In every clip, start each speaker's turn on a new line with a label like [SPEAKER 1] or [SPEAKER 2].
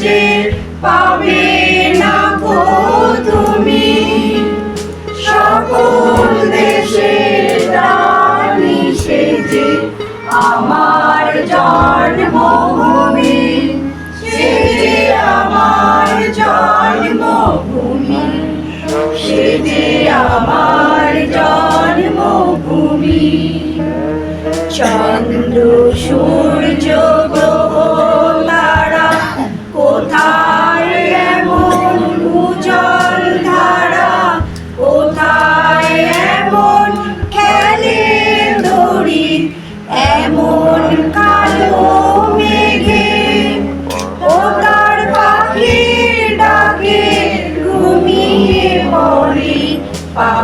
[SPEAKER 1] খুঁজে পাবে না গো তুমি। সকল দেশের রানী সেজে আমার জন্মভূমি, সেজে আমার জন্মভূমি, সেজে আমার জন্মভূমি। চন্দ্র সূর্য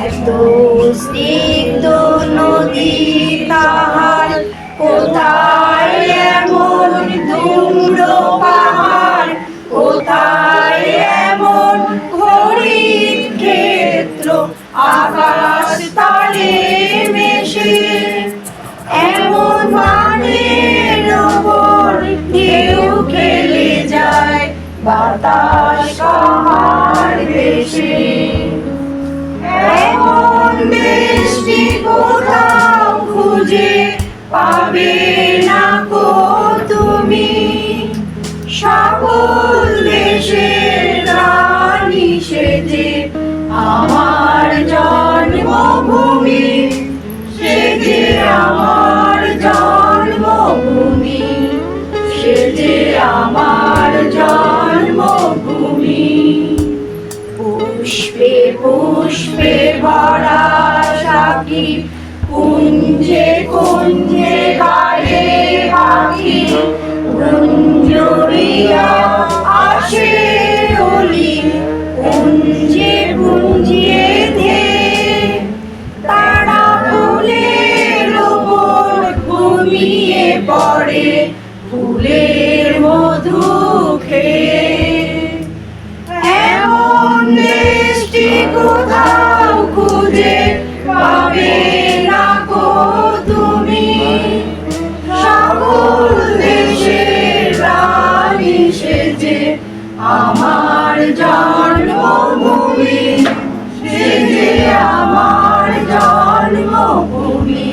[SPEAKER 1] এত স্নিগ্ধ নদী তাহার কোথায় এমন ধুম্র পাহাড়? কোথায় এমন হরিণ ক্ষেত্র? আকাশ দেশটি কোথাও খুঁজে। কুঞ্জে কুঞ্জে গায়ে পাখি গুঞ্জরিয়া আসে ওলি কুঞ্জে কুঞ্জে ধে তারা ফুলের ঘুমিয়ে পড়ে, ফুলের আমার জন্মভূমি সেজে আমার জন্মভূমি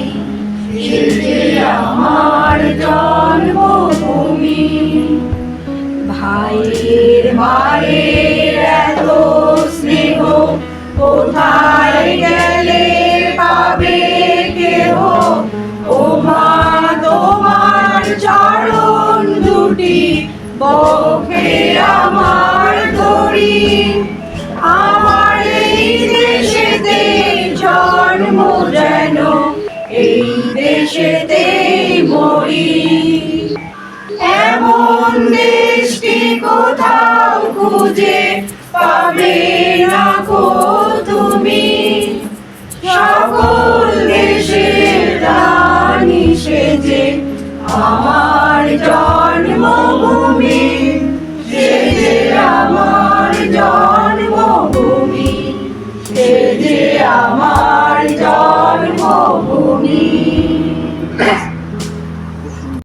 [SPEAKER 1] সেজে আমার জন্মভূমি। ভাইয়ের মায়ের এত স্নেহ, কোথায় গেলে পাবে কেহ? ও মা তোমার চরণ দুটি বকে আমার ধরি আমার এই দেশেতে জন্ম যেন, এই দেশেতে মরি। এমন দেশটি কোথাও খুঁজে পাবে না গো তুমি। সকল দেশের রানী সেজে আমার mi, Jésus